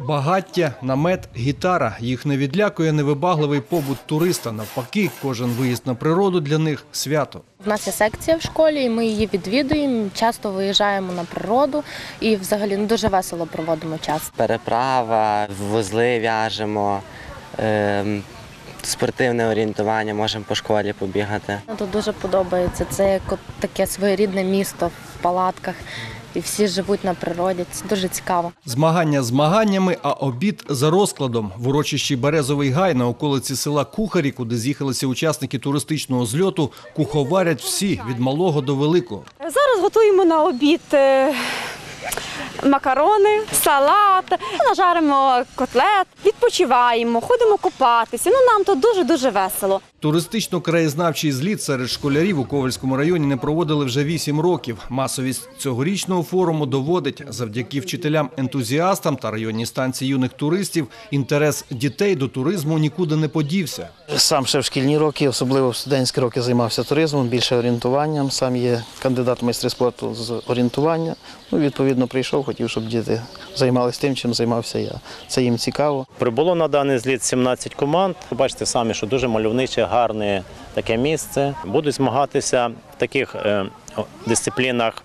Багаття, намет, гітара. Їх не відлякує невибагливий побут туриста. Навпаки, кожен виїзд на природу для них свято. У нас є секція в школі, і ми її відвідуємо. Часто виїжджаємо на природу і взагалі ну, дуже весело проводимо час. переправа, вузли в'яжемо, ем, спортивне орієнтування, можемо по школі побігати. Тут дуже подобається. Це як таке своєрідне місто в палатках, і всі живуть на природі. Це дуже цікаво. Змагання змаганнями, а обід за розкладом. В урочищі Березовий гай на околиці села Кухарі, куди з'їхалися учасники туристичного зльоту, куховарять всі від малого до великого. Зараз готуємо на обід е, макарони, салат, нажаримо котлет, відпочиваємо, ходимо купатися. Ну нам тут дуже дуже весело. Туристично-краєзнавчий зліт серед школярів у Ковальському районі не проводили вже вісім років. Масовість цьогорічного форуму доводить завдяки вчителям-ентузіастам та районній станції юних туристів інтерес дітей до туризму нікуди не подівся. Сам ще в шкільні роки, особливо в студентські роки, займався туризмом, більше орієнтуванням. Сам є кандидат майстри спорту з орієнтування. Ну, відповідно, прийшов, хотів, щоб діти займалися тим, чим займався я. Це їм цікаво. Прибуло на даний зліт 17 команд. Ви Бачите самі, що дуже мальовниче, гарне таке місце. Будуть змагатися в таких е, дисциплінах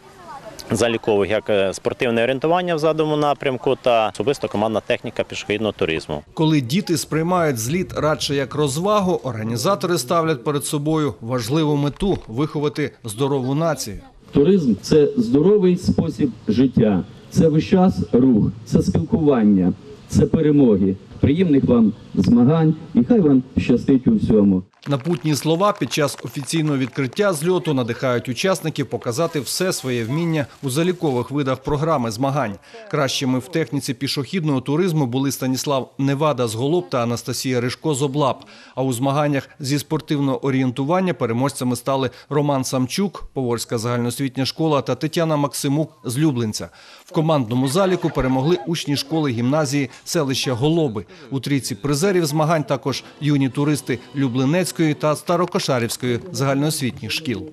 залікових, як е, спортивне орієнтування в задуму напрямку та особисто командна техніка пішохідного туризму. Коли діти сприймають зліт радше як розвагу, організатори ставлять перед собою важливу мету виховати здорову націю. Туризм це здоровий спосіб життя, це весь час рух, це спілкування, це перемоги. Приємних вам змагань і хай вам щастить у всьому. Напутні слова під час офіційного відкриття зльоту надихають учасників показати все своє вміння у залікових видах програми змагань. Кращими в техніці пішохідного туризму були Станіслав Невада з Голоб та Анастасія Ришко з Облап. А у змаганнях зі спортивного орієнтування переможцями стали Роман Самчук, Поворська загальноосвітня школа та Тетяна Максимук з Люблинця. В командному заліку перемогли учні школи гімназії селища Голоби. У трійці призерів змагань також юні туристи Люблинецької та Старокошарівської загальноосвітніх шкіл.